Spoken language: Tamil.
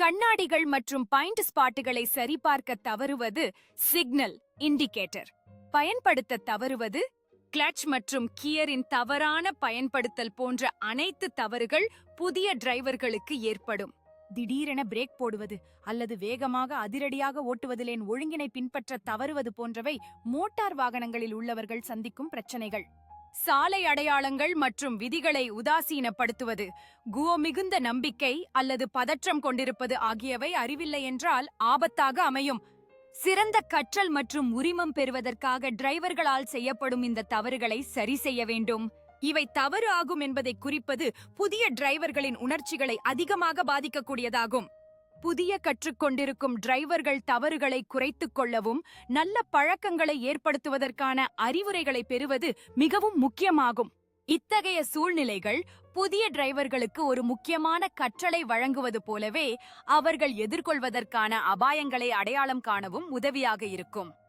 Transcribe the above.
கண்ணாடிகள் மற்றும் பாயிண்ட் ஸ்பாட்டுகளை சரிபார்க்க தவறுவது சிக்னல் இண்டிகேட்டர் பயன்படுத்த தவறுவது கிளட்ச் மற்றும் கியரின் தவறான பயன்படுத்தல் போன்ற அனைத்து தவறுகள் புதிய டிரைவர்களுக்கு ஏற்படும். திடீரென பிரேக் போடுவது அல்லது வேகமாக அதிரடியாக ஓட்டுவதிலேன் ஒழுங்கினை பின்பற்ற தவறுவது போன்றவை மோட்டார் வாகனங்களில் உள்ளவர்கள் சந்திக்கும் பிரச்சனைகள். சாலை அடையாளங்கள் மற்றும் விதிகளை உதாசீனப்படுத்துவது குவோ மிகுந்த நம்பிக்கை அல்லது பதற்றம் கொண்டிருப்பது ஆகியவை அறிவில்லை என்றால் ஆபத்தாக அமையும். சிறந்த கற்றல் மற்றும் உரிமம் பெறுவதற்காக டிரைவர்களால் செய்யப்படும் இந்த தவறுகளை சரி செய்ய வேண்டும். இவை தவறு ஆகும் என்பதை குறிப்பது புதிய டிரைவர்களின் உணர்ச்சிகளை அதிகமாக பாதிக்கக்கூடியதாகும். புதிய கற்றுக்கொண்டிருக்கும் டிரைவர்கள் தவறுகளை குறைத்துக் கொள்ளவும் நல்ல பழக்கங்களை ஏற்படுத்துவதற்கான அறிவுரைகளை பெறுவது மிகவும் முக்கியமாகும். இத்தகைய சூழ்நிலைகள் புதிய டிரைவர்களுக்கு ஒரு முக்கியமான கற்றலை வழங்குவது போலவே அவர்கள் எதிர்கொள்வதற்கான அபாயங்களை அடையாளம் காணவும் உதவியாக இருக்கும்.